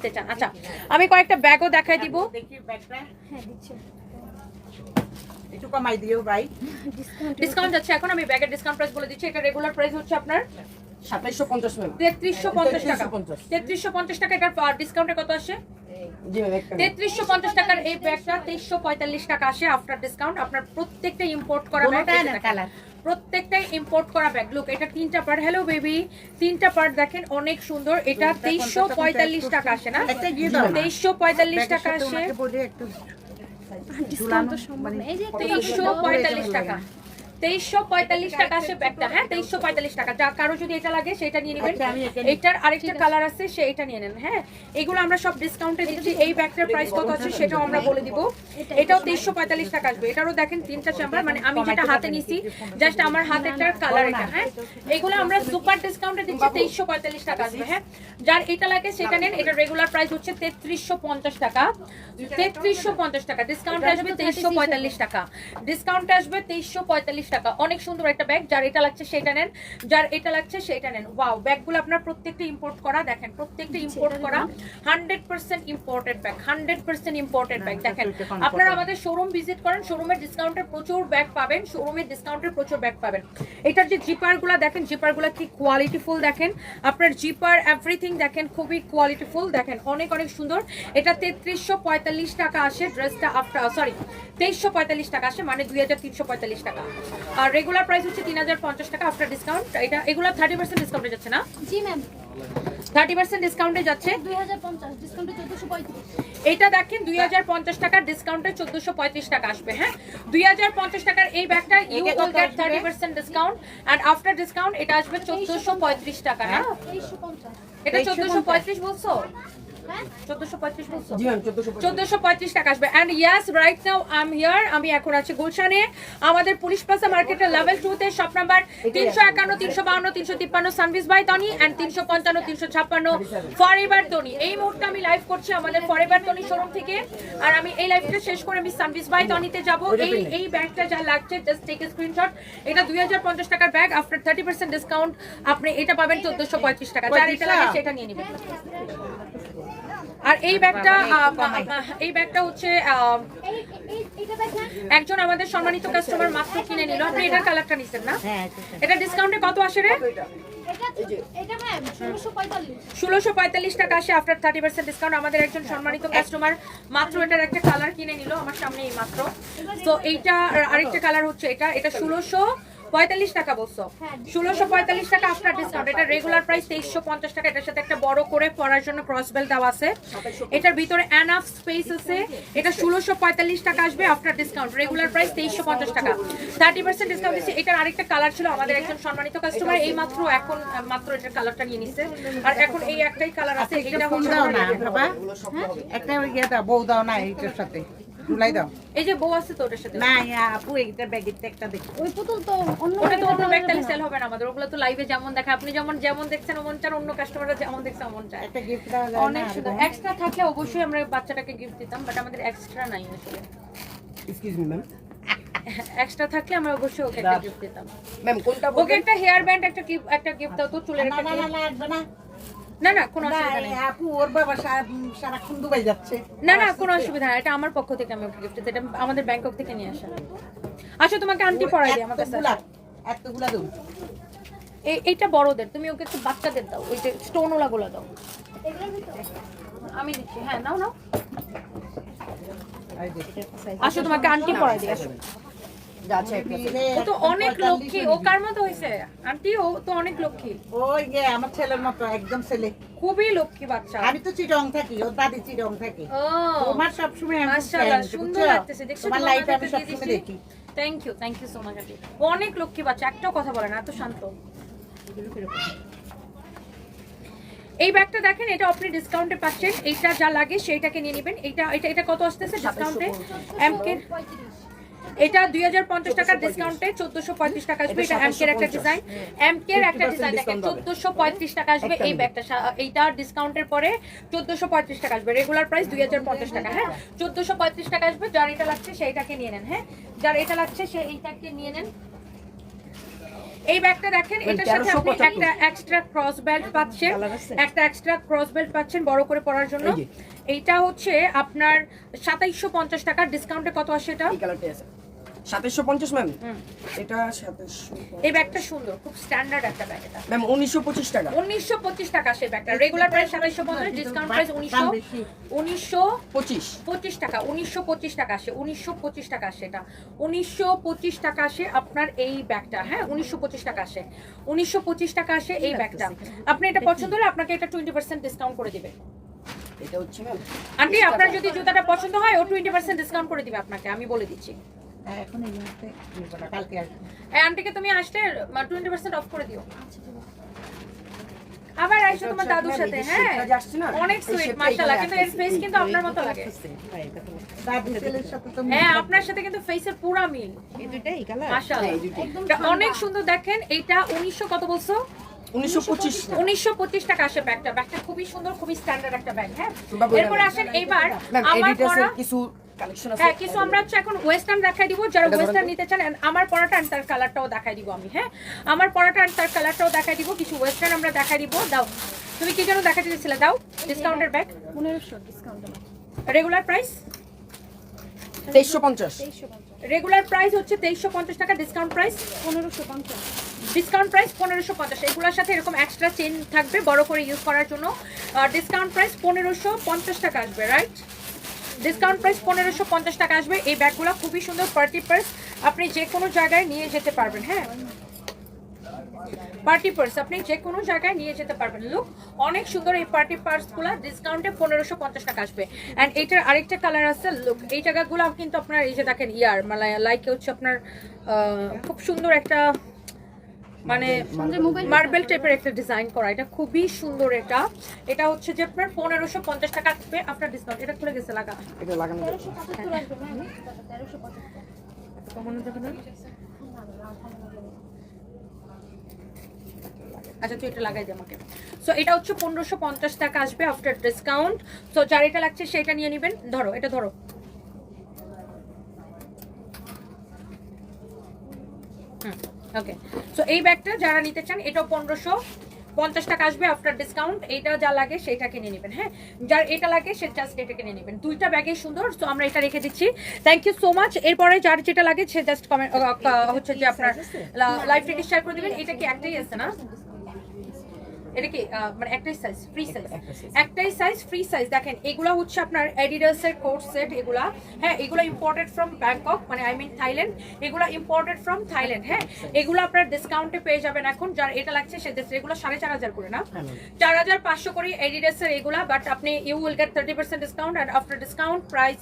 নিতে চান। আচ্ছা আমি কয়েকটা ব্যাগও দেখাই দিব। দেখি ব্যাগটা হ্যাঁ দিচ্ছি। একটু কমাই দিও ভাই। ডিসকাউন্ট ডিসকাউন্ট এখন আমি ব্যাগের ডিসকাউন্ট প্রাইস বলে দিচ্ছি। এটা রেগুলার প্রাইস হচ্ছে আপনার সাতাইশশো পঞ্চাশ তেত্রিশশো পঞ্চাশ টাকা। 3350 তেত্রিশশো পঞ্চাশ টাকা এটার ডিসকাউন্টে কত আসে? তেত্রিশশো পঞ্চাশ টাকার এই ব্যাগটা তেইশশো পঁয়তাল্লিশ টাকা আসে আফটার ডিসকাউন্ট আপনার প্রত্যেকটা ইম্পোর্ট করা ব্যাগ প্রত্যেকটাই ইম্পোর্ট করা ব্যাগ লোক এটা তিনটা পার্ট হ্যালো বেবি তিনটা পার্ট দেখেন অনেক সুন্দর। এটা তেইশশো পঁয়তাল্লিশ টাকা আসে না। তেইশশো পঁয়তাল্লিশ টাকা আসে। ওনাকে বলে একটু ডিসকাউন্ট তো সম্ভব না। এই যে একটা তেইশশো পঁয়তাল্লিশ টাকা। তেইশশো পঁয়তাল্লিশ টাকা আসে ব্যাগটা হ্যাঁ তেইশশো পঁয়তাল্লিশ টাকা। যা কারও যদি এটা লাগে সেটা নিয়ে নেবেন। আচ্ছা। এটার আরেকটা কালার আছে সেইটা নিয়ে নেন হ্যাঁ। এগুলো আমরা সব ডিসকাউন্টে দিচ্ছি। এই ব্যাগটার প্রাইস কত আছে সেটাও আমরা বলে দিব। এটাও তেইশশো পঁয়তাল্লিশ টাকা আসবে। এটারও দেখেন তিনটা চেম্বার মানে আমি যেটা হাতে নিছি জাস্ট আমার হাতেরটার কালার এটা হ্যাঁ। এগুলো আমরা সুপার ডিসকাউন্টে দিচ্ছি তেইশশো পঁয়তাল্লিশ টাকা আসবে হ্যাঁ। যার এটা লাগে সেটা নেন। এটা রেগুলার প্রাইস হচ্ছে তেত্রিশশো পঞ্চাশ টাকা। তেত্রিশশো পঞ্চাশ টাকা। ডিসকাউন্ট আসবে তেইশশো পঁয়তাল্লিশ টাকা। ডিসকাউন্ট আসবে তেইশশো পঁয়তাল্লিশ টাকা। অনেক সুন্দর একটা ব্যাগ যার এটা লাগছে সেটা নেন যার এটা লাগছে সেটা নেন। ওয়াও ব্যাগগুলো আপনার প্রত্যেকটা ইম্পোর্ট করা দেখেন প্রত্যেকটা ইম্পোর্ট করা hundred percent imported bag hundred percent imported bag দেখেন। আপনারা আমাদের শোরুম ভিজিট করেন শোরুমের ডিসকাউন্টের প্রচুর ব্যাগ পাবেন শোরুমের ডিসকাউন্টের প্রচুর ব্যাগ পাবেন। এটার যে জিপারগুলো দেখেন জিপারগুলো কি কোয়ালিটিফুল দেখেন। আপনার জিপার এভরিথিং দেখেন খুবই কোয়ালিটিফুল দেখেন অনেক অনেক সুন্দর। এটা তেত্রিশশো পঁয়তাল্লিশ টাকা আসে ড্রেসটা আফটার সরি তেইশশো পঁয়তাল্লিশ টাকা আসে মানে দুই হাজার তিনশো পঁয়তাল্লিশ টাকা। আর রেগুলার প্রাইস হচ্ছে তিন হাজার পঞ্চাশ টাকা আফটার ডিসকাউন্ট এটা এগুলো থার্টি পার্সেন্ট ডিসকাউন্টে যাচ্ছে না? জি ম্যাম থার্টি পার্সেন্ট ডিসকাউন্টে যাচ্ছে। এটা দেখেন দুই হাজার পঞ্চাশ টাকার ডিসকাউন্টে চোদ্দশো পঁয়ত্রিশ টাকা আসবে হ্যাঁ? দুই হাজার পঞ্চাশ টাকার এই ব্যাগটা you will get? Thirty percent discount and after discount এটা আসবে চোদ্দশো পঁয়ত্রিশ টাকা না পঞ্চাশ। এটা চোদ্দশো পঁয়ত্রিশ বলছো? হ্যাঁ চোদ্দশো পঁয়ত্রিশ বলছো? জি ম্যাম চোদ্দশো চোদ্দশো পঁয়ত্রিশ টাকা আসবে। And yes right now I am here আমি এখন আছি গুলশানে। আমাদের পুলিশ মার্কেটের লেভেল শপ নাম্বার সানভিস বাই তনি অ্যান্ড তিনশো পঞ্চান্ন তিনশো ছাপ্পান্ন ফরএভার তনি এই মুহূর্তে আমি লাইভ করছি আমাদের ফরএভার তনি শোরুম থেকে। আর আমি এই লাইভটা শেষ করে আমি সানভিস বাই তনিতে যাব। এই এই ব্যাগটা যা লাগছে জাস্ট টেক স্ক্রিনশট এটা দুই হাজার পঞ্চাশ টাকার bag after thirty percent discount আপনি এটা পাবেন চোদ্দশো পঁয়ত্রিশ টাকা। যার এটা লাগে সেটা নিয়ে নেবেন। আর এই ব্যাগটা এই ব্যাগটা হচ্ছে একজন আমাদের সম্মানিত কাস্টমার মাত্র কিনে নিল। আপনি এটার কালারটা নিছেন না? হ্যাঁ এটা- ডিসকাউন্টে কত আসে রে? ষোলোশো পঁয়তাল্লিশ ষোলোশো পঁয়তাল্লিশ টাকা আসে আফটার থার্টি পার্সেন্ট ডিসকাউন্ট আমাদের একজন সম্মানিত কাস্টমার মাত্র এটার একটা কালার কিনে নিল আমার সামনে এই মাত্র। তো এইটা আরেকটা কালার হচ্ছে এটা। এটা ষোলোশো পঁয়তাল্লিশ টাকা বলছো। ষোলোশো পঁয়তাল্লিশ টাকা আফটার ডিসকাউন্ট এটা রেগুলার প্রাইস তেইশশো পঞ্চাশ টাকা। এটার সাথে একটা বড় করে পরার জন্য ক্রস বেল দেওয়া আছে। এটার ভিতরে অ্যানাফ স্পেস আছে। এটা ষোলোশো পঁয়তাল্লিশ টাকা আসবে আফটার ডিসকাউন্ট রেগুলার প্রাইস তেইশশো পঞ্চাশ টাকা। থার্টি পার্সেন্ট ডিসকাউন্ট দিচ্ছে। এটার আরেকটা কালার ছিল আমাদের একজন সম্মানিত কাস্টমার এই মাত্র এখন মাত্র এটার কালারটা নিয়ে নিচ্ছে আর এখন এই একটাই কালার আছে। এটা এটা না বাবা। একটা বউ দাও না এইটার সাথে। তুলাই দাও। এই যে বউ আছে তো ওটার সাথে। না ইয়া আপু এইটা ব্যাগের একটা দেখি। ওই পুতুল তো অন্য ওটা তো অন্য ব্যাগ তাহলে সেল হবে না আমাদের। ওগুলো তো লাইভে যেমন দেখে আপনি যেমন যেমন দেখছেন ওমন চান অন্য কাস্টমাররা যেমন দেখছে অমন চায়। একটা গিফট দেওয়া যায় অনেক সুন্দর। এক্সট্রা থাকলে অবশ্যই আমরা বাচ্চাটাকে গিফট দিতাম বাট আমাদের এক্সট্রা নাই আসলে। এক্সকিউজ মি ম্যাম এক্সট্রা থাকলে আমরা অবশ্যই ওকে একটা গিফট দিতাম। ম্যাম কোনটা ওকে একটা হেয়ার ব্যান্ড একটা কি একটা গিফট দাও তো চুলের একটা না না। লাগবে না। না না কোনো অসুবিধা নেই। এই আপু ওর বাবা সারাক্ষণ দুবাই যাচ্ছে। না না কোনো অসুবিধা এটা আমার পক্ষ থেকে আমি ওকে গিফট এটা আমাদের ব্যাংকক থেকে নিয়ে আসা। আসো তোমাকে আন্টি পড়াই দিই আমার কাছে। এতগুলা এই এইটা বড়দের তুমি ওকে একটু বাচ্চাদের দাও ওই যে স্টোন ওলা গুলো দাও। আমি দিচ্ছি হ্যাঁ নাও নাও। আসো তোমাকে আন্টি পড়াই দিই আসো। ও তো অনেক লক্ষ্মী। ও কার মতো হয়েছে আন্টি ও তো অনেক লক্ষ্মী। ওই যে আমার ছেলের মতো একদম ছেলে। খুবই লক্ষ্মী বাচ্চা। আমি তো চিরং থাকি ওর দাদি চিরং থাকে। তোমার সবসময় মাশাআল্লাহ সুন্দর লাগতেছে। দেখছ তোমার লাইফ আমি সবসময় দেখি। Thank you thank you so much aunty. অনেক লক্ষ্মী বাচ্চা। একটাও কথা বলে না এত শান্ত। এই ব্যাগটা দেখেন এটা আপনি ডিসকাউন্টে পাচ্ছেন। এইটা যা লাগে সেইটাকে নিয়ে নেবেন। এইটা এটা এটা কত আসতেছে? ডিসকাউন্টে এমকে এটা দুই হাজার পঞ্চাশ টাকার ডিসকাউন্টে চোদ্দশো পঁয়ত্রিশ টাকা আসবে। এটা এমকের একটা ডিজাইন এমকের একটা ডিজাইন দেখেন চোদ্দশো পঁয়ত্রিশ টাকা আসবে এই ব্যাগটা। এইটা ডিসকাউন্টের পরে চোদ্দশো পঁয়ত্রিশ টাকা আসবে। রেগুলার প্রাইস দুই হাজার পঞ্চাশ টাকা হ্যাঁ? চোদ্দশো পঁয়ত্রিশ টাকা আসবে। যার এটা লাগছে সেইটাকে নিয়ে নেন হ্যাঁ? যার এটা লাগছে সে এইটাকে নিয়ে নেন। এই ব্যাগটা দেখেন এটার সাথে আপনি একটা এক্সট্রা ক্রস বেল্ট পাচ্ছেন। একটা এক্সট্রা ক্রস বেল্ট পাচ্ছেন বড় করে পরার জন্য। এই এইটা হচ্ছে আপনার সাতাইশশো পঞ্চাশ টাকা। ডিসকাউন্টে কত আসে এটা? সাতাশশো পঞ্চাশ ম্যাম এটা সাতাশশো এই ব্যাগটা সুন্দর খুব স্ট্যান্ডার্ড একটা ব্যাগ এটা। ম্যাম উনিশশো পঁচিশ টাকা। উনিশশো পঁচিশ টাকা সেই ব্যাগটা। রেগুলার প্রাইস সাতাইশশো পঞ্চাশ ডিসকাউন্ট প্রাইস উনিশশো উনিশশো পঁচিশ। পঁচিশ টাকা উনিশশো পঁচিশ টাকা আসে উনিশশো পঁচিশ টাকা আসে এটা। উনিশশো পঁচিশ টাকা আসে আপনার এই ব্যাগটা হ্যাঁ উনিশশো পঁচিশ টাকা আসে। উনিশশো পঁচিশ টাকা আসে এই ব্যাগটা। আপনি এটা পছন্দ হলে আপনাকে এটা টোয়েন্টি পার্সেন্ট ডিসকাউন্ট করে দিবে। এটা হচ্ছে ম্যাম আন্টি আপনার যদি জুতাটা পছন্দ হয় ও টোয়েন্টি পার্সেন্ট ডিসকাউন্ট করে দিবে আপনাকে আমি বলে দিচ্ছি। হ্যাঁ, এখন এই মুহূর্তে নিবো না, কালকে আসব। এই আন্টিকে তুমি আসলে টোয়েন্টি পার্সেন্ট অফ করে দিও। আবার আইসো তোমার দাদুর সাথে হ্যাঁ? অনেক সুইট মাশাআল্লাহ কিন্তু এর ফেস কিন্তু আপনার মতো লাগে। হ্যাঁ আপনার সাথে কিন্তু ফেসের পুরা মিল। এই কালার মাশাআল্লাহ। হ্যাঁ, অনেক সুন্দর দেখেন এটা উনিশশো কত বলছো? উনিশশো পঁচিশ উনিশশো পঁচিশ টাকা আসে ব্যাগটা। ব্যাগটা খুবই সুন্দর খুবই স্ট্যান্ডার্ড একটা ব্যাগ হ্যাঁ? এরপর আসেন এইবার আমার পরা কিছু কালেকশন আছে। হ্যাঁ কিছু আমরা হচ্ছে এখন ওয়েস্টার্ন দেখাই দিব যারা ওয়েস্টার্ন নিতে চান আমার পরাটা তার কালারটাও দেখাই দিব আমি হ্যাঁ? আমার পরাটা তার কালারটাও দেখাই দিব কিছু ওয়েস্টার্ন আমরা দেখাই দিব দাও। তুমি কি দেখাতে দাও ডিসকাউন্টের ব্যাগ ডিসকাউন্ট রেগুলার প্রাইস তেইশশো পঞ্চাশ তেইশশো পঞ্চাশ। রেগুলার প্রাইস হচ্ছে তেইশশো পঞ্চাশ টাকা ডিসকাউন্ট প্রাইস পনেরোশো পঞ্চাশ। ডিসকাউন্ট প্রাইস পনেরোশো পঞ্চাশ। এগুলোর সাথে এরকম এক্সট্রা চেন থাকবে বড় করে ইউজ করার জন্য। ডিসকাউন্ট প্রাইস পনেরোশো পঞ্চাশ টাকা আসবে রাইট ডিসকাউন্ট প্রাইস পনেরোশো পঞ্চাশ টাকা আসবে। এই ব্যাগগুলো খুবই সুন্দর পার্টি পার্স আপনি যে কোনো জায়গায় নিয়ে যেতে পারবেন হ্যাঁ? পার্টি পার্স আপনি যে কোনো জায়গায় নিয়ে যেতে পারবেন। লুক অনেক সুন্দর এই পার্টি পার্সগুলো ডিসকাউন্টে পনেরোশো পঞ্চাশ টাকা আসবে। অ্যান্ড এইটার আরেকটা কালার আছে লুক এই জায়গাগুলো কিন্তু আপনার এই যে দেখেন, ইয়ার মানে লাইক হচ্ছে আপনার খুব সুন্দর একটা মানে মার্বেল টাইপের একটা ডিজাইন করা। এটা খুবই সুন্দর এটা। এটা হচ্ছে যে আপনার পনেরোশো পঞ্চাশ টাকা আসবে আপনার ডিসকাউন্ট এটা খুলে গেছে লাগা। এটা লাগানো আচ্ছা তুই এটা লাগাই দে আমাকে। সো এটা হচ্ছে পনেরোশো পঞ্চাশ টাকা আসবে আফটার ডিসকাউন্ট সো যার এটা লাগছে সেটা নিয়ে নেবেন। ধরো এটা ধরো। ওকে সো এই ব্যাগটা যারা নিতে চান এটাও পনেরোশো পঞ্চাশ টাকা আসবে আফটার ডিসকাউন্ট এইটা যা লাগে সেটা কিনে নেবেন হ্যাঁ? যার এটা লাগে সে জাস্ট এটা কিনে নেবেন। দুইটা ব্যাগে সুন্দর সো আমরা এটা রেখে দিচ্ছি। থ্যাংক ইউ সো মাচ এরপরে যার যেটা লাগে সে জাস্ট কমেন্ট হচ্ছে যে আপনার লাইভ থেকে শেয়ার করে দেবেন? এটা কি একটাই আছে না? এটা কি মানে একটাই সাইজ ফ্রি সাইজ একটাই সাইজ ফ্রি সাইজ দেখেন এগুলা হচ্ছে আপনার অ্যাডিডাস এর কোট সেট এগুলা। হ্যাঁ এগুলো ইম্পোর্টেড ফ্রম ব্যাংকক মানে আই মিন থাইল্যান্ড এগুলো ইম্পোর্টেড ফ্রম থাইল্যান্ড হ্যাঁ। এগুলো আপনার ডিসকাউন্টে পেয়ে যাবেন এখন। যার এটা লাগছে সে এগুলো সাড়ে চার হাজার করে না। চার হাজার পাঁচশো করে অ্যাডিডাস এগুলা বাট আপনি you will get thirty percent discount and after discount price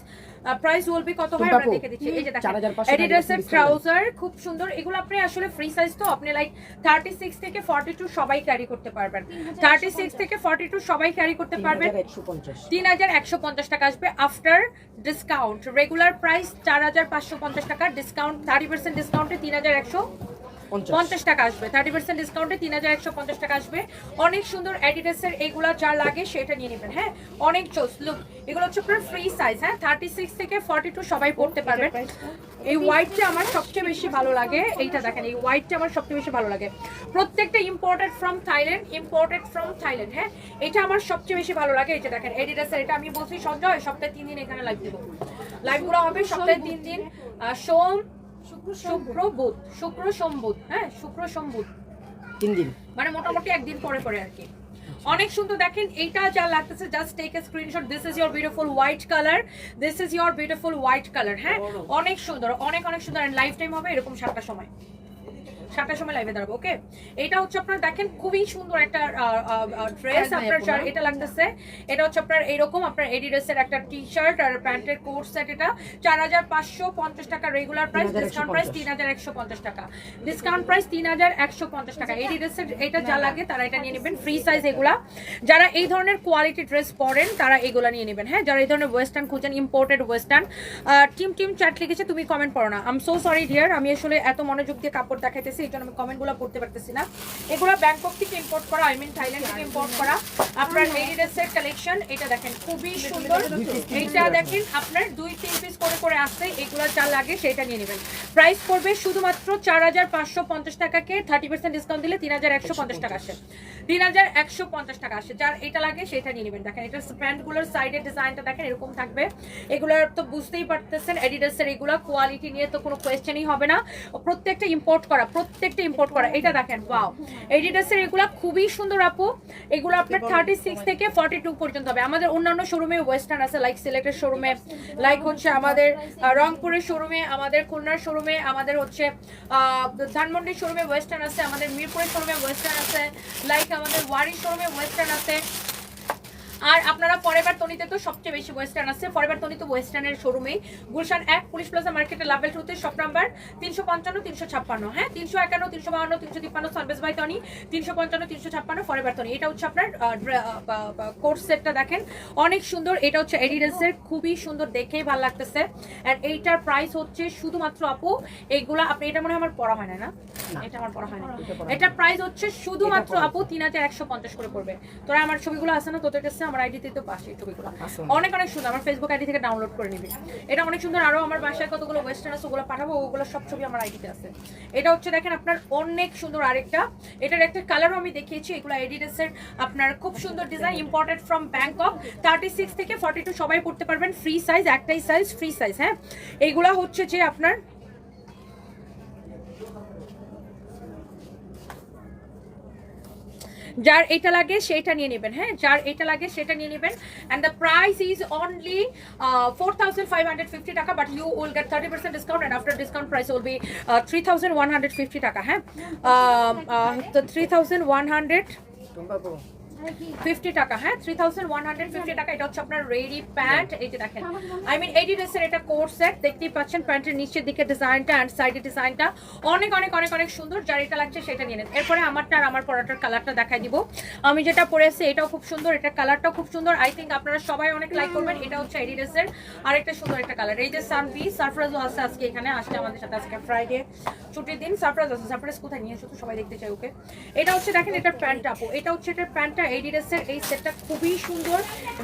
price will be কত হয় আমরা দেখে দিচ্ছি। এই যে দেখেন 4500 এর ট্রাউজার খুব সুন্দর। এগুলো আপনি আসলে ফ্রি সাইজ তো আপনি লাইক থার্টি সিক্স থেকে ফর্টি টু সবাই ক্যারি করতে পারবেন। থার্টি সিক্স থেকে ফর্টি টু সবাই ক্যারি করতে পারবেন। একশো পঞ্চাশ। তিন হাজার একশো পঞ্চাশ টাকা আসবে আফটার ডিসকাউন্ট রেগুলার প্রাইস চার হাজার পাঁচশো পঞ্চাশ টাকা ডিসকাউন্ট থার্টি পার্সেন্ট ডিসকাউন্টে তিন হাজার একশো পঞ্চাশ। টাকা আসবে। থার্টি পার্সেন্ট ডিসকাউন্টে তিন হাজার একশো পঞ্চাশ টাকা আসবে। অনেক সুন্দর অ্যাডিডাসের এগুলো যা লাগে সেটা নিয়ে নেবেন হ্যাঁ? অনেক চোস লুক এগুলো হচ্ছে আপনার ফ্রি সাইজ হ্যাঁ? থার্টি সিক্স থেকে ফর্টি টু সবাই পড়তে পারবেন এই হোয়াইটটা আমার সবচেয়ে বেশি ভালো লাগে। এইটা দেখেন এই হোয়াইটটা আমার সবচেয়ে বেশি ভালো লাগে। প্রত্যেকটা imported from Thailand imported from Thailand হ্যাঁ? এটা আমার সবচেয়ে বেশি ভালো লাগে। এটা দেখেন এডিডাসের এটা আমি বলছি সঞ্জয় সপ্তাহে তিন দিন এখানে লাইভ দেবো। লাইভগুলো হবে সপ্তাহে তিন দিন। সোম শুক্র শুক্র বুধ শুক্র সোম হ্যাঁ শুক্র সোম তিন দিন। মানে মোটামুটি একদিন পরে পরে আর কি। অনেক সুন্দর দেখেন এইটা যা লাগতেছে just take a screenshot this is your beautiful white colour this is your beautiful white colour হ্যাঁ? অনেক সুন্দর অনেক অনেক সুন্দর লাইফ টাইম হবে এরকম সাতটার সময়। সাতটার সময় লাইভে দাঁড়াবো ওকে এটা হচ্ছে আপনার দেখেন খুবই সুন্দর একটা ড্রেস আপনার এটা লাগতেছে। এটা হচ্ছে আপনার এরকম আপনার এডিডাসের একটা টি শার্ট আর প্যান্টের কোট সেট এটা। চার হাজার পাঁচশো পঞ্চাশ টাকা রেগুলার প্রাইস ডিসকাউন্ট প্রাইস তিন হাজার একশো পঞ্চাশ টাকা। ডিসকাউন্ট প্রাইস তিন হাজার একশো পঞ্চাশ টাকা। এডিডাসের এটা যা লাগে তারা এটা নিয়ে নেবেন ফ্রি সাইজ এগুলা। যারা এই ধরনের কোয়ালিটি ড্রেস পরেন তারা এগুলা নিয়ে নেবেন হ্যাঁ? যারা এই ধরনের ওয়েস্টার্ন খুঁজেন imported western team team chat লিখেছে তুমি কমেন্ট পড়ো না। আম সো সরি ডিয়ার আমি আসলে এত মনোযোগ দিয়ে কাপড় দেখাইতেছি এই জন্য আমি কমেন্টগুলো পড়তে পারতেছি না। এগুলো ব্যাংকক থেকে ইম্পোর্ট করা আই মিন থাইল্যান্ড থেকে ইম্পোর্ট করা। আপনার এডিডাসের কালেকশন এটা দেখেন খুবই সুন্দর। এইটা দেখেন আপনার দুই তিন পিস করে করে আসছে এগুলো যা লাগে সেটা নিয়ে নেবেন। প্রাইস পড়বে শুধুমাত্র চার হাজার পাঁচশো পঞ্চাশ টাকাকে থার্টি পার্সেন্ট ডিসকাউন্ট দিলে তিন হাজার একশো পঞ্চাশ টাকা আসে। তিন হাজার একশো পঞ্চাশ টাকা আসে। যার এটা লাগে সেটা নিয়ে নেবেন। দেখেন এটা প্যান্টগুলোর সাইডের ডিজাইনটা দেখেন এরকম থাকবে। এগুলোর তো বুঝতেই পারতেছেন এডিডাসের এগুলো কোয়ালিটি নিয়ে তো কোনো কোয়েশ্চেনই হবে না। প্রত্যেকটা ইম্পোর্ট করা প্রত্যেকটা ইম্পোর্ট করা। এটা দেখেন ওয়াও এডিডাসের এগুলো খুবই সুন্দর আপু। এগুলো আপনার থার্টি সিক্স থেকে ফর্টি টু পর্যন্ত হবে। আমাদের অন্যান্য শোরুমে ওয়েস্টার্ন আছে লাইক সিলেক্টের শোরুমে লাইক হচ্ছে আমাদের রংপুরের শোরুমে আমাদের খুলনার শোরুমে আমাদের হচ্ছে আহ, ধানমন্ডির শোরুমে ওয়েস্টার্ন আছে আমাদের মিরপুরের শোরুমে ওয়েস্টার্ন আছে লাইক আমাদের ওয়ারি শোরুমে ওয়েস্টার্ন আছে। আর আপনারা পরের তনিতে তো সবচেয়ে বেশি ওয়েস্টার্ন আছে। পরের তনি তো ওয়েস্টার্নের শোরুমে গুলশান এক পুলিশ প্লাজা মার্কেটে লাভেল টুতে শপ নাম্বার তিনশো পঞ্চান্ন তিনশো ছাপ্পান্ন। হ্যাঁ তিনশো একান্ন তিনশো বাহান্ন তিনশো তিপ্পান্ন সানবেস বাই টনি তিনশো পঞ্চান্ন তিনশো ছাপ্পান্ন পরের তনি এটা হচ্ছে আপনার কোর্স সেটটা দেখেন। অনেক সুন্দর এটা হচ্ছে এডিডাসের খুবই সুন্দর দেখেই ভালো লাগতেছে। অ্যান্ড এইটার প্রাইস হচ্ছে শুধুমাত্র আপু এইগুলা আপনি এটা মনে হয় আমার পড়া হয় না? না। এটা আমার পড়া হয় না এটার প্রাইস হচ্ছে শুধুমাত্র আপু তিন হাজার একশো পঞ্চাশ করে পড়বে। তোরা আমার ছবিগুলো আছে না তোদের কাছে আমার আইডিতে তো পাশে ছবিগুলো অনেক অনেক সুন্দর আমার ফেসবুক আইডি থেকে ডাউনলোড করে নিবি। এটা অনেক সুন্দর আরও আমার বাসায় কতগুলো ওয়েস্টার্ন আছে ওগুলো পাঠাবো ওগুলো সব ছবি আমার আইডিতে আছে। এটা হচ্ছে দেখেন আপনার অনেক সুন্দর আরেকটা এটার একটা কালারও আমি দেখিয়েছি এগুলো এডিডাসের আপনার খুব সুন্দর design imported from Bangkok thirty six থেকে ফর্টি টু সবাই পড়তে পারবেন ফ্রি সাইজ একটাই সাইজ ফ্রি সাইজ হ্যাঁ? এইগুলা হচ্ছে যে আপনার যার এটা লাগে সেটা নিয়ে নেবেন হ্যাঁ যার এটা লাগে সেটা নিয়ে নেবেন and the price is only four thousand five hundred fifty টাকা but you will get thirty percent discount and after discount price will be three thousand one hundred fifty টাকা হ্যাঁ তো three thousand one hundred fifty টাকা হ্যাঁ? Three thousand one hundred fifty টাকা এটা হচ্ছে আপনার রেডি প্যান্ট। এই যে দেখেন। আই মিন এইটি ড্রেসের এটা কোর্স সেট দেখতেই পাচ্ছেন প্যান্টের নিচের দিকে ডিজাইনটা অ্যান্ড সাইডের ডিজাইনটা অনেক অনেক অনেক অনেক সুন্দর। যার এটা লাগছে সেটা নিয়ে নেন। এরপরে আমারটা আর আমার পরাটার কালারটা দেখাই দিব। আমি যেটা পরেছি এটাও খুব সুন্দর। এটা কালারটাও খুব সুন্দর। আই থিঙ্ক আপনারা সবাই অনেক লাইক করবেন। এটা হচ্ছে এডি ড্রেসের আরেকটা সুন্দর একটা কালার এই যে সানভি সারপ্রাইজও আছে আজকে এখানে। আসছে আমাদের সাথে আজকে ফ্রাইডে ছুটির দিন সারপ্রাইজ আছে। সারপ্রাইজ কোথায়? নিয়ে এসো সবাই দেখতে চাই ওকে। এটা হচ্ছে দেখেন এটার প্যান্ট আপু। এটা হচ্ছে এটার প্যান্টটা এডিডাসের এই সেটটা খুবই সুন্দর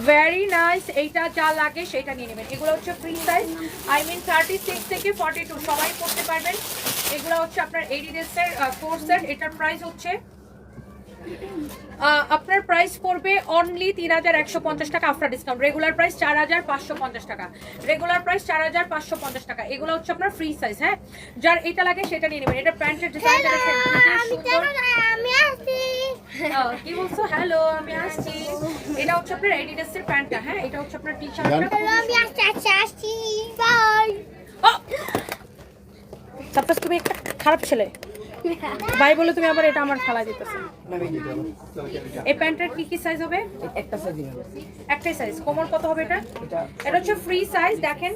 ভেরি নাইস এইটা যা লাগে সেটা নিয়ে নেবেন। এগুলো হচ্ছে free size I mean thirty six থেকে ফর্টি টু সবাই পড়তে পারবেন। এগুলো হচ্ছে আপনার এডিডাসের কোর্স সেট এটার প্রাইস হচ্ছে আপনার প্রাইস পড়বে অনলি তিন হাজার একশো পঞ্চাশ টাকা আফটার ডিসকাউন্ট রেগুলার প্রাইস চার হাজার পাঁচশো পঞ্চাশ টাকা। রেগুলার প্রাইস চার হাজার পাঁচশো পঞ্চাশ টাকা। এগুলো হচ্ছে আপনার ফ্রি সাইজ হ্যাঁ? যার এটা লাগে সেটা নিয়ে নেবেন। এটা প্যান্টের কি বলছো? হ্যালো আমি আসছি। এটা হচ্ছে আপনার এডিডাসের প্যান্টটা হ্যাঁ? এটা হচ্ছে আপনার টি শার্টটা আমি আসছি আসছি আসছি। বাই তারপর তুমি একটা খারাপ ছেলে। ভাই বলে তুমি আবার এটা আমার খেলা দিতেছো। এই প্যান্টের কি কি সাইজ হবে? একটা সাইজ একটাই সাইজ কোমর কত হবে এটা? এটা এটা হচ্ছে ফ্রি সাইজ দেখেন।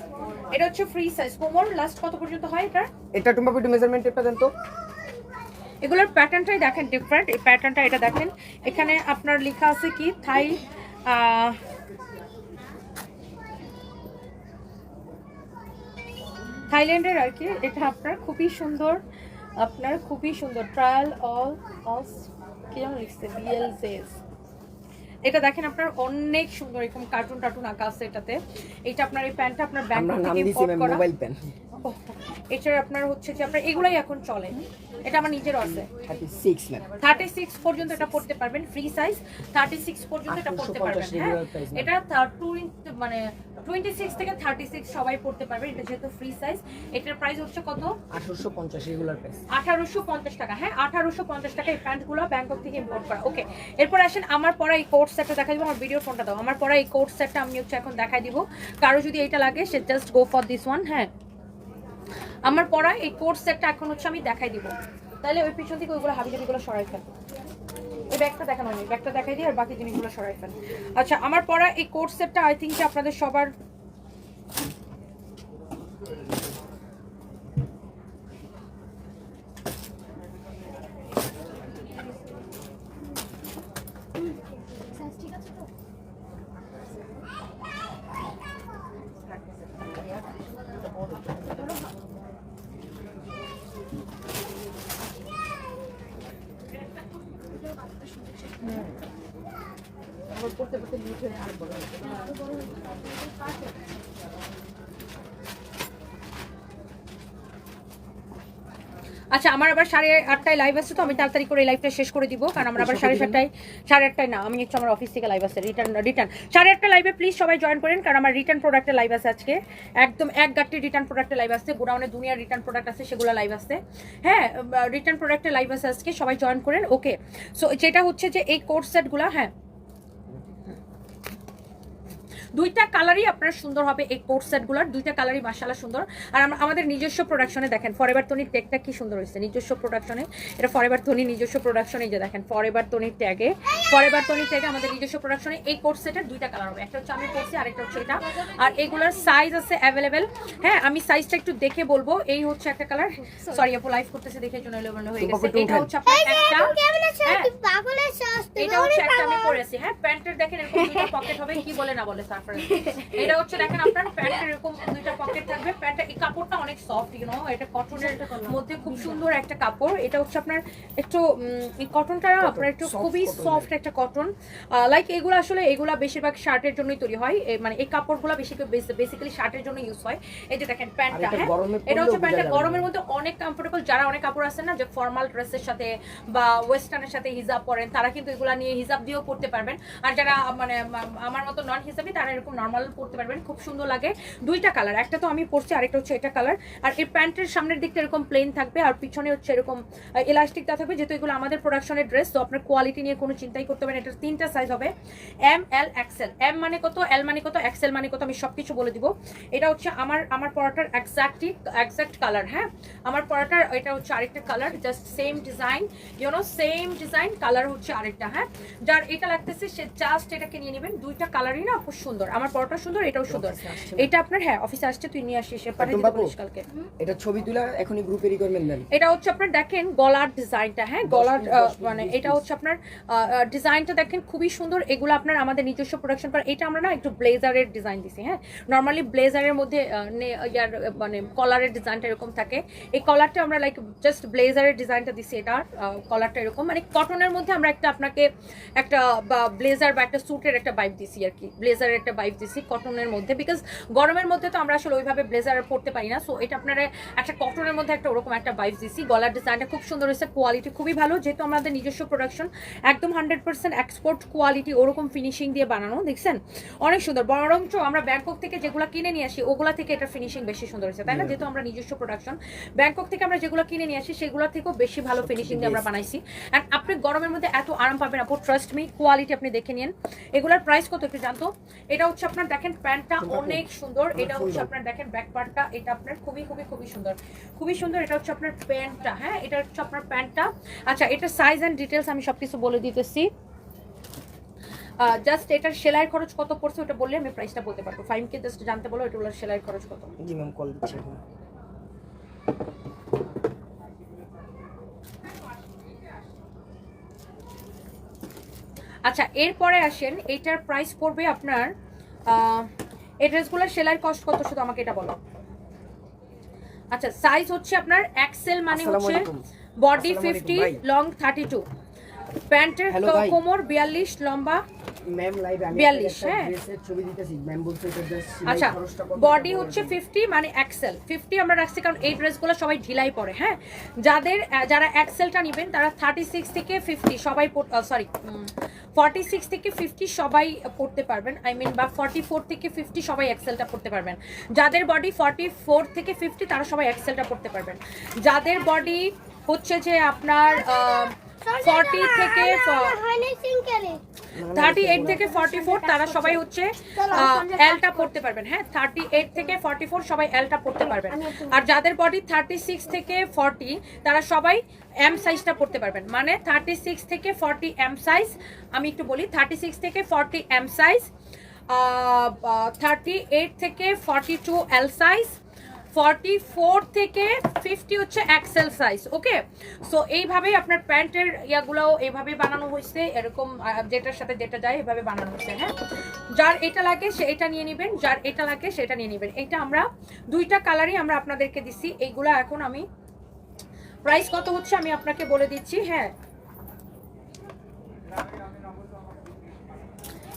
এটা হচ্ছে ফ্রি সাইজ কোমর লাস্ট কত পর্যন্ত হয় এটা? এটা টুম্বা পিটু মেজারমেন্ট টেপটা দেন তো। এগুলোর প্যাটার্নটাই দেখেন ডিফারেন্ট এই প্যাটার্নটা এটা দেখেন। এখানে আপনার লেখা আছে কি? থাই থাইল্যান্ডের আর কি। এটা আপনার খুবই সুন্দর আপনার খুবই সুন্দর ট্রায়াল অল অস কি যেন লিখছে বিএলজেস এটা দেখেন আপনার অনেক সুন্দর এরকম কার্টুন টার্টুন আঁকা আছে এটাতে। এটা আপনার এই প্যান্টটা আপনার ব্যাংক থেকে ইম্পোর্ট করা। মোবাইল পেন এটার আপনার হচ্ছে যে আপনার এগুলাই এখন চলে। এটা আমার নিজের আছে। 36 ম্যাম থার্টি সিক্স পর্যন্ত এটা পড়তে পারবেন ফ্রি সাইজ থার্টি সিক্স পর্যন্ত এটা পড়তে পারবেন 850 হ্যাঁ এটা টু মানে টোয়েন্টি সিক্স থেকে থার্টি সিক্স সবাই পড়তে পারবেন এটা যেহেতু ফ্রি সাইজ এটার প্রাইস হচ্ছে কত? 1850 রেগুলার প্রাইস আঠারোশো পঞ্চাশ টাকা হ্যাঁ? আঠারোশো পঞ্চাশ টাকা এই প্যান্টগুলো ব্যাংকক থেকে ইম্পোর্ট করা। ওকে এরপর আসেন আমার পরা এই কোর্ট সেটটা দেখাই দিব আমার ভিডিও ফোনটা দাও। আমার পরা এই কোর্ট সেটটা আমি হচ্ছে এখন দেখাই দিব। কারও যদি এটা লাগে সে just go for this one হ্যাঁ? আমার পড়া, এই কোর্ট সেটটা এখন হচ্ছে আমি দেখাই দিব। তাহলে ওই পিছন থেকে ওইগুলো হাবি জাবিগুলো সরাই ফেলব এই ব্যাগটা দেখানো হয়নি। ব্যাগটা দেখাই দিই আর বাকি জিনিসগুলো সরাই ফেল। আচ্ছা আমার পড়া, এই কোর্স সেটটা আই থিঙ্ক আপনাদের সবার আচ্ছা আমার আবার সাড়ে আটটায় লাইভ আছে তো আমি তাড়াতাড়ি করে লাইভটা শেষ করে দিব কারণ আমরা আবার সাড়ে সাতটায় সাড়ে আটটায় না আমি একটু আমার অফিস থেকে লাইভ আছে রিটার্ন রিটার্ন সাড়ে আটটা লাইভে প্লিজ সবাই জয়েন করেন কারণ আমার রিটার্ন প্রোডাক্টের লাইভ আছে আজকে। একদম এক গাট্টি রিটার্ন প্রোডাক্টের লাইভ আছে গোডাউনে দুনিয়ার রিটার্ন প্রোডাক্ট আছে সেগুলো লাইভ আছে। হ্যাঁ রিটার্ন প্রোডাক্টের লাইভ আছে আজকে সবাই জয়েন করেন ওকে সো যেটা হচ্ছে যে এই কোর্স সেটগুলো হ্যাঁ দুইটা কালারই আপনার সুন্দর হবে এই কোট সেটগুলোর দুইটা কালারই মাসালা সুন্দর। আর আমরা আমাদের নিজস্ব প্রোডাকশনে দেখেন ফরএভার তনির ট্যাগটা কি সুন্দর হয়েছে নিজস্ব প্রোডাকশনে এটা ফরএভার তনি নিজস্ব প্রোডাকশনে যে দেখেন ফরএভার তনির ট্যাগে ফরএভার তনির ট্যাগে আমাদের নিজস্ব প্রোডাকশনে এই কোট সেটের দুইটা কালার হবে একটা হচ্ছে আমি করছি আরেকটা হচ্ছে এটা। আর এগুলোর সাইজ আছে অ্যাভেলেবেল হ্যাঁ আমি সাইজটা একটু দেখে বলব এই হচ্ছে একটা কালার সরি আপু লাইভ করতেছে দেখে জন্য এলোমেলো হয়ে গেছে। এটা হচ্ছে আপনার একটা হ্যাঁ। এটা হচ্ছে একটা আমি পরেছি হ্যাঁ প্যান্টের দেখেন এরকম দুইটা পকেট হবে কি বলে না বলে সারপ্রাইজ এটা হচ্ছে দেখেন আপনার প্যান্টের এরকম দুইটা পকেট থাকবে। প্যান্টের এই কাপড়টা অনেক সফট ইউ নো এটা কটনের মধ্যে খুব সুন্দর একটা কাপড়। এটা হচ্ছে আপনার একটু এই কটনটা আপনার একটু খুবই সফট একটা কটন লাইক এগুলো আসলে এগুলা বেশিরভাগ শার্টের জন্যই তৈরি হয়। মানে এই কাপড়গুলো বেশি বেসিক্যালি শার্টের জন্য ইউজ হয়। এই যে দেখেন প্যান্টটা এটা হ্যাঁ? এটা হচ্ছে প্যান্টটা গরমের মধ্যে অনেক কমফোর্টেবল যারা অনেক কাপড় আছে না যে ফর্মাল ড্রেসের সাথে বা ওয়েস্টার্নের সাথে হিজাব পরেন তারা কিন্তু এগুলা নিয়ে হিজাব দিয়েও পড়তে পারবেন। আর যারা মানে আমার মতো নন হিসাবি তারা এরকম নর্মাল পড়তে পারবেন, খুব সুন্দর লাগে। দুইটা কালার একটা তো আমি পরছি, আরেকটা হচ্ছে এটা কালার আর এই প্যান্টের সামনের দিকটা এরকম প্লেন থাকবে, আর পিছনে হচ্ছে এরকম ইলাস্টিক দেওয়া থাকবে, যেহেতু এগুলো আমাদের প্রোডাকশনের ড্রেস তো আপনার কোয়ালিটি নিয়ে কোনো চিন্তাই করতে পারেন এটা তিনটা সাইজ হবে এম এল এক্সেল এম মানে কত এল মানে কত এক্সেল মানে কত, আমি সবকিছু বলে দিব। এটা হচ্ছে আমার আমার পরাটার এক্সাক্টলি এক্সাক্ট কালার হ্যাঁ? আমার পরাটার, এটা হচ্ছে আরেকটা colour just same design you know same design colour হচ্ছে আরেকটা হ্যাঁ? যার এটা লাগতেছে, সে জাস্ট এটাকে নিয়ে নেবেন। দুইটা কালারই না, খুব আমার পরাটা সুন্দর এটাও সুন্দর। এটা আপনার হ্যাঁ অফিসে আসছে তুই নিয়ে আসিস কালকে এটা ছবি তুলা এখনই গ্রুপে রিকোয়ারমেন্ট দেন। এটা হচ্ছে আপনার দেখেন গলার ডিজাইনটা হ্যাঁ গলার মানে এটা হচ্ছে আপনার ডিজাইনটা দেখেন খুবই সুন্দর। এগুলো আপনার আমাদের নিজস্ব প্রোডাকশন করা এটা আমরা না একটু ব্লেজারের ডিজাইন দিছি হ্যাঁ। নর্মালি ব্লেজারের মধ্যে ইয়ার মানে কলারের ডিজাইনটা এরকম থাকে। এই কলারটা আমরা লাইক জাস্ট ব্লেজারের ডিজাইনটা দিছি এটা কলারটা এরকম। মানে কটনের মধ্যে আমরা একটা আপনাকে একটা ব্লেজার বা একটা স্যুটের একটা বাইপ দিছি আর কি ব্লেজারের একটা বাইপ দিছি কটনের মধ্যে বিকজ গরমের মধ্যে তো আমরা আসলে ওইভাবে ব্লেজার পরতে পারি না সো এটা আপনারা একটা কটনের মধ্যে একটা ওরকম একটা বাইপ দিছি। গলার ডিজাইনটা খুব সুন্দর হয়েছে কোয়ালিটি খুবই ভালো যেহেতু আমাদের নিজস্ব প্রোডাকশন একদম হান্ড্রেড পার্সেন্ট এক্সপোর্ট কোয়ালিটি ওরকম ফিনিশিং দিয়ে বানানো দেখছেন? অনেক সুন্দর বরঞ্চ আমরা ব্যাংকক থেকে যেগুলো কিনে নিয়ে আসি ওগুলা থেকে এটা ফিনিশিং বেশি সুন্দর হয়েছে তাই না? যেহেতু আমরা নিজস্ব প্রোডাকশন ব্যাংকক থেকে আমরা যেগুলো কিনে নিয়ে আসি সেগুলো থেকেও বেশি ভালো ফিনিশিং দিয়ে আমরা বানাইছি। অ্যান্ড আপনি গরমের মধ্যে এত আরাম পাবেন আপু ট্রাস্ট মি কোয়ালিটি আপনি দেখে নিন এগুলোর প্রাইস কত একটু জানতো? এটা হচ্ছে আপনার দেখেন প্যান্টটা অনেক সুন্দর। এটা হচ্ছে আপনার দেখেন ব্যাক পার্টটা এটা আপনার খুবই খুবই খুবই সুন্দর। খুবই সুন্দর এটা হচ্ছে আপনার প্যান্টটা হ্যাঁ? এটা হচ্ছে আপনার প্যান্টটা। আচ্ছা এটা সাইজ অ্যান্ড ডিটেলস আমি সবকিছু বলে দিতেছি। জাস্ট এটার সেলাইয়ের খরচ কত পড়ছে ওটা বললে আমি প্রাইসটা বলতে পারব। ফাইভ কে জাস্ট জানতে বলো এটাগুলোর সেলাইয়ের খরচ কত? জি ম্যাম কল আচ্ছা এরপরে আসেন এটার প্রাইস পড়বে আপনার এই ড্রেসগুলোর সেলাই কস্ট কত শুধু আমাকে এটা বলো। আচ্ছা সাইজ হচ্ছে আপনার এক্সেল মানে হচ্ছে body fifty. Long thirty two প্যান্টের কোমর বিয়াল্লিশ লম্বা ম্যাম লাইভ আমি 42, হ্যাঁ। ড্রেসের ছবি দিতেছি। ম্যাম বলছে এটা জাস্ট আচ্ছা বডি হচ্ছে ফিফটি মানে এক্সেল ফিফটি আমরা রাখছি কারণ এই ড্রেসগুলো সবাই ঢিলাই পরে হ্যাঁ? যাদের যারা এক্সেলটা নেবেন তারা থার্টি সিক্স থেকে ফিফটি সবাই সরি ফর্টি সিক্স থেকে ফিফটি সবাই পড়তে পারবেন। আই মিন বা ফর্টি ফোর থেকে ফিফটি সবাই এক্সেলটা পড়তে পারবেন। যাদের বডি ফর্টি ফোর থেকে ফিফটি তারা সবাই এক্সেলটা পড়তে পারবেন। যাদের বডি হচ্ছে যে আপনার ফর্টি থেকে থার্টি এইট থেকে ফর্টি ফোর তারা সবাই হচ্ছে এলটা পড়তে পারবেন হ্যাঁ? থার্টি এইট থেকে ফর্টি ফোর সবাই এলটা পড়তে পারবেন। আর যাদের বডি থার্টি সিক্স থেকে ফর্টি তারা সবাই এম সাইজটা পড়তে পারবেন। মানে থার্টি সিক্স থেকে ফর্টি এম সাইজ আমি একটু বলি থার্টি সিক্স থেকে forty M size thirty eight থেকে forty two L size forty four থেকে ফিফটি হচ্ছে এক্সেল সাইজ ওকে সো এইভাবেই আপনার প্যান্টের ইয়াগুলোও এইভাবে বানানো হয়েছে, এরকম যেটার সাথে যেটা যায় এভাবে বানানো হয়েছে হ্যাঁ? যার এটা লাগে সে এটা নিয়ে নেবেন, যার এটা লাগে সেটা নিয়ে নেবেন। এটা আমরা, দুইটা কালারই আমরা আপনাদেরকে দিচ্ছি এইগুলা এখন আমি প্রাইস কত হচ্ছে আমি আপনাকে বলে দিচ্ছি হ্যাঁ?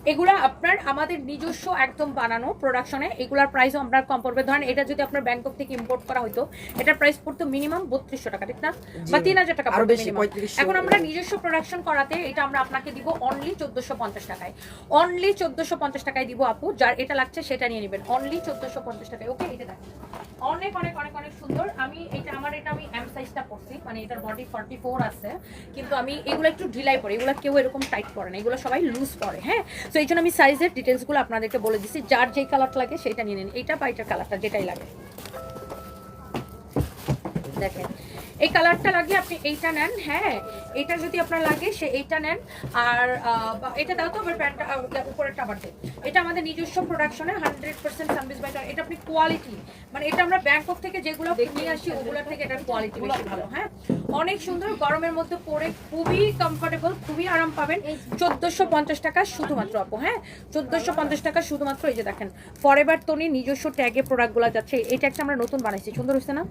এগুলা আপনার আমাদের নিজস্ব একদম বানানো প্রোডাকশনে এগুলার প্রাইসও আমরা কম পড়বে। ধরেন এটা যদি আপনার ব্যাংকক থেকে ইম্পোর্ট করা হতো এটার প্রাইস পড়তো মিনিমাম বত্রিশশো টাকা ঠিক না? বা তিন হাজার টাকা আরও পড়তো বেশি, minimum। 3500 এখন আমরা নিজস্ব প্রোডাকশন করাতে এটা আমরা আপনাকে দিব অনলি চোদ্দশো পঞ্চাশ টাকায়। অনলি চোদ্দশো পঞ্চাশ টাকায় দিব আপু যার এটা লাগছে সেটা নিয়ে নেবেন। অনলি চোদ্দশো পঞ্চাশ টাকায় ওকে এটা দেখেন। অনেক অনেক অনেক অনেক সুন্দর। আমি এটা আমার এটা আমি এম সাইজটা পড়ছি মানে এটার বডি ফর্টি ফোর আছে। কিন্তু আমি এগুলো একটু ঢিলাই পরে এগুলো কেউ এরকম টাইট পরে না এগুলো সবাই লুজ পরে হ্যাঁ? তো এই জন্য আমি সাইজের ডিটেলসগুলো আপনাদেরকে বলে দিচ্ছি যার যেই কালার লাগে সেটা নিয়ে নিন। এইটা বা এটার কালারটা যেটাই লাগে। দেখেন এই কালারটা লাগে আপনি এইটা নেন হ্যাঁ এটা যদি আপনার লাগে সে এইটা নেন আর এটা দাও তো আবার প্যান্টটা উপরেরটা আবার দেন এটা আমাদের নিজস্ব প্রোডাকশনে হান্ড্রেড পার্সেন্ট সার্ভিস বাই এটা আপনি কোয়ালিটি মানে এটা আমরা ব্যাংকক থেকে যেগুলো নিয়ে আসি ওগুলোর থেকে এটার কোয়ালিটি বেশি ভালো হ্যাঁ। অনেক সুন্দর গরমের মধ্যে পরে খুবই কমফোর্টেবল খুবই আরাম পাবেন। চোদ্দোশো পঞ্চাশ টাকা শুধুমাত্র আপু হ্যাঁ। চোদ্দোশো পঞ্চাশ টাকা শুধুমাত্র এই যে দেখেন ফরএভার তনি নিজস্ব ট্যাগে প্রোডাক্টগুলো যাচ্ছে এটা একটা আমরা নতুন বানাইছি সুন্দর হচ্ছে না?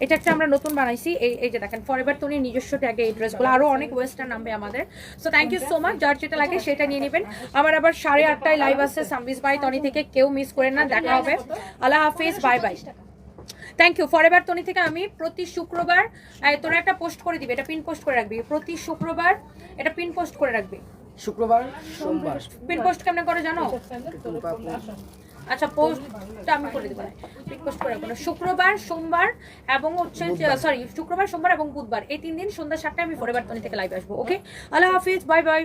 এটা একটা আমরা নতুন বানাইছি এই যে দেখেন ফরএভার তনি নিজস্ব ট্যাগে এই ড্রেসগুলো আরও অনেক ওয়েস্টার্ন নামবে আমাদের। So thank you so much যার যেটা লাগে সেটা নিয়ে নেবেন। আমার আবার সাড়ে আটটায় লাইভ আসছে সাম্বিস বাই তনি থেকে। কেউ মিস করেন না দেখা হবে। আল্লাহ হাফিজ bye bye thank you forever Toni থেকে আমি প্রতি শুক্রবার এই, তোরা একটা পোস্ট করে দিবি এটা পিন পোস্ট করে রাখবি। প্রতি শুক্রবার এটা পিন পোস্ট করে রাখবি। শুক্রবার সোমবার। পিন পোস্ট কেমন করে জানো? আচ্ছা পোস্টটা আমি করে দেবো পোস্ট করে রাখব শুক্রবার সোমবার এবং হচ্ছে সরি শুক্রবার সোমবার এবং বুধবার। এই তিন দিন সন্ধ্যা সাতটায় আমি ফরএভার বার্তনি থেকে লাইভ আসব ওকে আল্লাহ হাফিজ বাই বাই